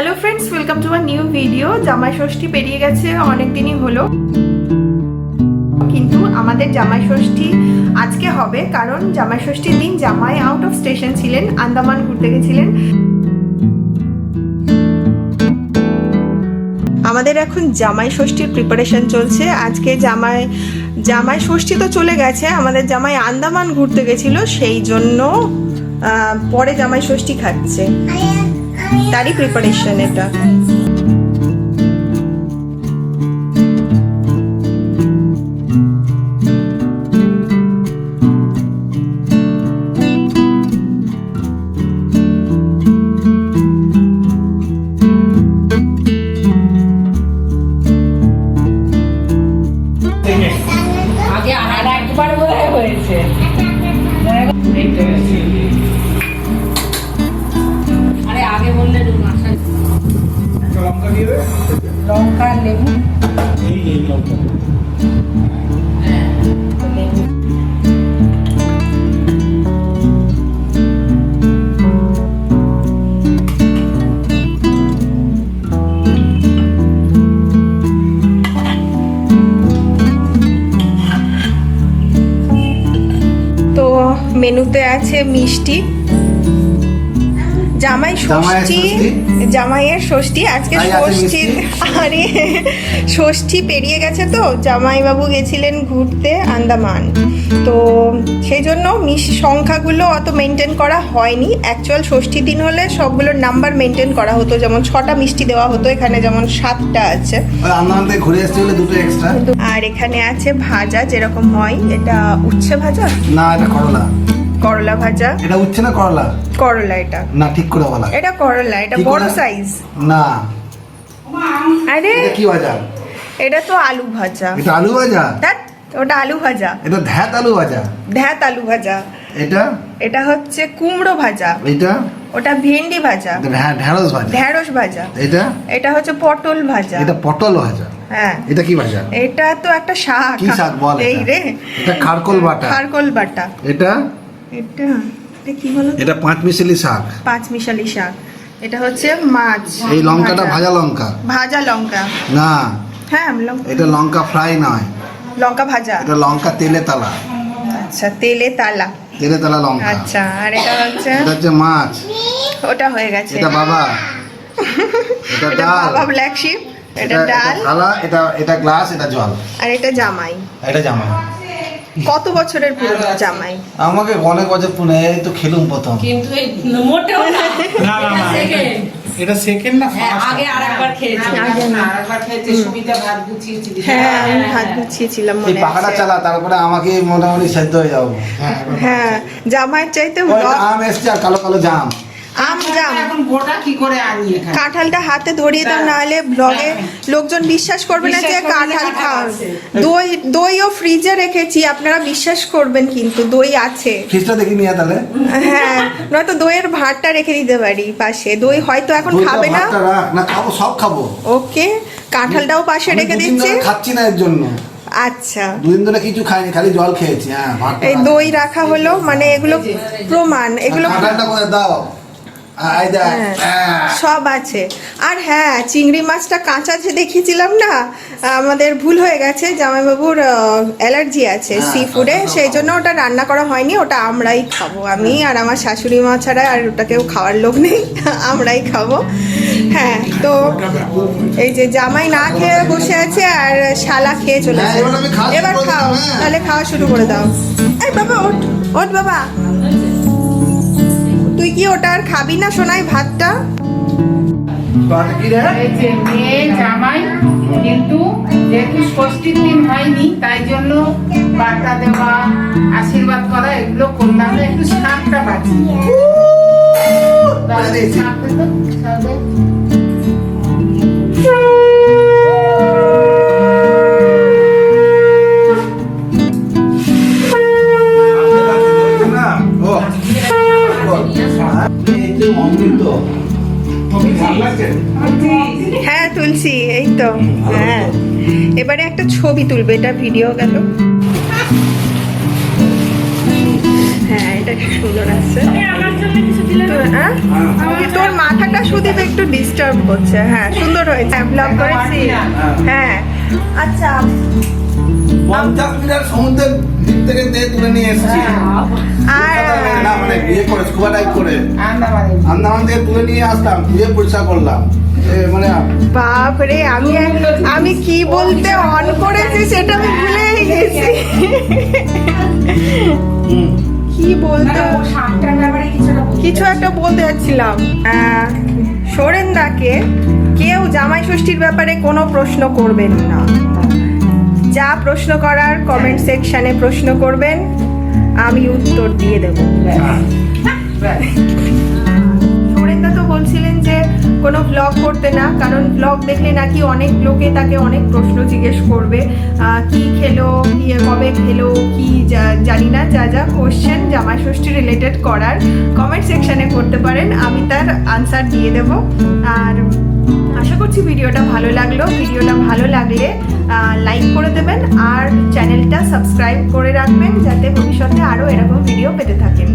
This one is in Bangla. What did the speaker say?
Hello friends welcome to our new video Jamai Shashthi পেরিয়ে গেছে, অনেক দিনই হলো। কিন্তু আমাদের জামাই ষষ্ঠী আজকে হবে কারণ জামাই ষষ্ঠীর দিন জামাই আউট অফ স্টেশন ছিলেন, আন্দামান ঘুরতে গেছিলেন। আমাদের এখন জামাই ষষ্ঠীর প্রিপারেশন চলছে। আজকে জামাই জামাই ষষ্ঠী তো চলে গেছে, আমাদের জামাই আন্দামান ঘুরতে গেছিল, সেই জন্য পরে জামাই ষষ্ঠী খাচ্ছে। তারই প্রিপারেশন এটা। লঙ্কা লেবু। এই এই লঙ্কা। মেনুতে আছে মিষ্টি। জামাই ষষ্ঠী? জামাইয়ের ষষ্ঠী আজকে তাই আছে ষষ্ঠী আরে ষষ্ঠী পেরিয়ে গেছে তো জামাইবাবু গেছিলেন ঘুরতে আন্দামান। তো সেই জন্য মিশ সংখ্যাগুলো অত মেনটেন করা হয়নি। অ্যাকচুয়াল ষষ্ঠী দিন হলে সবগুলোর নাম্বার মেনটেন করা হতো যেমন ছটা মিষ্টি দেওয়া হতো এখানে যেমন সাতটা আছে। ঘুরে দুটো এক্সট্রা আর এখানে আছে ভাজা যেরকম হয় এটা উচ্ছে ভাজা? না এটা করলা। করলা ভাজা। এটা উচ্ছে না করলা? করলা এটা। না ঠিক করে বলা। এটা করলা এটা বড় সাইজ না। আরে। এটা কি ভাজা? এটা তো আলু ভাজা। এটা আলু ভাজা? ওটা আলু ভাজা। এটা ধ্যাত আলু ভাজা? ধ্যাত আলু ভাজা। এটা? এটা হচ্ছে কুমড়ো ভাজা। এটা? ওটা ভেন্ডি ভাজা। ঢ্যাঁড়স ভাজা। ঢেঁড়স ভাজা। এটা? এটা হচ্ছে পটল ভাজা। এটা পটল ভাজা? হ্যাঁ। এটা কি ভাজা? এটা তো একটা শাক। কি শাক বল এই রে। এটা খারকোল বাটা। খারকোল বাটা। এটা? এটা এটা কি বলো এটা পাঁচ মিশালি শাক। পাঁচ মিশালি শাক। এটা হচ্ছে মাছ। এই লঙ্কাটা ভাজা। লঙ্কা? ভাজা লঙ্কা। না। হ্যাঁ এটা লঙ্কা ফ্রাই নয়। লঙ্কা ভাজা। এটা লঙ্কা তেলে তালা। আচ্ছা তেলে তালা। তেলে তালা লঙ্কা। আচ্ছা আর এটা হচ্ছে এটা হচ্ছে মাছ। ওটা হয়ে গেছে। এটা বাবা। এটা ডাল। বাবা ব্ল্যাক শিপ। এটা ডাল। এটা এটা গ্লাস এটা জল। আর এটা জামাই। এটা জামা কত বছরের পুরনো জামাই? আমাকে অনেক বছর পুনে এই তো খেলুম প্রথম। কিন্তু এই মোটেও না। না, না, এটা- সেকেন্ড না হ্যাঁ, আগে আর একবার খেয়েছি। আগে না। আরেকবার খেয়েছে সুবিধা ভাত গুছিয়েছি হ্যাঁ আমি ভাত গুছিয়েছিলাম মনে আছে। চালা তারপরে আমাকে মোটামুটি সেদ্ধ হয়ে যাব হ্যাঁ জামাইয়ের চাইতে আম এসছে আর কালো কালো জাম। আম জাম। এখন গোটা কি করে আনি এখানে? কাঁঠালটা হাতে ধরিয়ে দাও নাহলে ব্লগে লোকজন বিশ্বাস করবে না যে কাঁঠাল খাওয়ান দই দইও ফ্রিজে রেখেছি আপনারা বিশ্বাস করবেন কিন্তু দই আছে। ফ্রিজটা দেখি নিয়ে তাহলে। হ্যাঁ নয়তো দইয়ের ভাতটা রেখে দিতে পারি পাশে। দই হয়তো এখন খাবে না। না খাব সব খাব। ওকে কাঁঠালটাও পাশে রেখে দিচ্ছি। খাচ্ছি না এর জন্য। আচ্ছা। দুদিন ধরে কিছু খাইনি খালি জল খেয়েছি। হ্যাঁ এই দই রাখা হলো মানে এগুলো প্রমাণ। এগুলো কাঁঠালটা দাও। হ্যাঁ, হ্যাঁ। সব আছে। আর হ্যাঁ চিংড়ি মাছটা কাঁচা যে দেখিয়েছিলাম না আমাদের ভুল হয়ে গেছে জামাইবাবুর অ্যালার্জি আছে হ্যাঁ, সি ফুডে সেই জন্য ওটা রান্না করা হয়নি ওটা আমরাই খাব। আমি আর আমার শাশুড়ি মা ছাড়া আর ওটা কেউ খাওয়ার লোক নেই আমরাই খাব। হ্যাঁ তো এই যে জামাই না খেয়ে বসে আছে আর শালা খেয়ে চলেছে হ্যাঁ, এবার খাও হ্যাঁ। তাহলে খাওয়া শুরু করে দাও। এই বাবা ওঠ ওঠ বাবা। তুই কি ওটা আর খাবি না সোনাই ভাতটা? মেয়ে জামাই কিন্তু যেহেতু ষষ্ঠীর দিন হয়নি তাই জন্য বার্তা দেওয়া আশীর্বাদ করা এগুলো করলাম একটু শাকটা বাঁচি। হ্যাঁ তুলছি এই তো হ্যাঁ। এবারে একটা ছবি তুলবে এটা ভিডিও গেল। হ্যাঁ এটা কি সুন্দর আছে। আমার জন্য কিছু দিলে না? তো, হ্যাঁ? আমি তোর মাথাটা শুধু একটু ডিস্টার্ব করছে হ্যাঁ সুন্দর হয়েছে। ব্লগ করেছি হ্যাঁ। আচ্ছা পঞ্চাশ মিটার সমুদ্রের দিক থেকে তে তুলে নিয়ে এসেছি। না মানে বিয়ে করে স্কুবা ডাইভ করে। আন্দামান। থেকে তুলে নিয়ে আসলাম ধুয়ে পরিষ্কার করলাম। মানে বাপরে আমি আমি কি বলতে অন করেছি সেটা আমি ভুলেই গেছি। কি বলতে বলতে কিছু একটা বলতে যাচ্ছিলাম। সোরেনদাকে কেউ জামাই ষষ্ঠীর ব্যাপারে কোনো প্রশ্ন করবেন না। যা প্রশ্ন করার কমেন্ট সেকশনে প্রশ্ন করবেন আমি উত্তর দিয়ে দেবো। সোরেনদা তো বলছিলেন যে কোনো ব্লগ করতে না কারণ ব্লগ দেখলে নাকি অনেক লোকে তাকে অনেক প্রশ্ন জিজ্ঞেস করবে কি খেলো কি কবে খেলো কি জানি না যা যা কোশ্চেন জামাই ষষ্ঠী রিলেটেড করার কমেন্ট সেকশনে করতে পারেন আমি তার আনসার দিয়ে দেব। আর আশা করছি ভিডিওটা ভালো লাগল। ভিডিওটা ভালো লাগলে লাইক করে দেবেন আর চ্যানেলটা সাবস্ক্রাইব করে রাখবেন যাতে ভবিষ্যতে আরও এরকম ভিডিও পেতে থাকেন।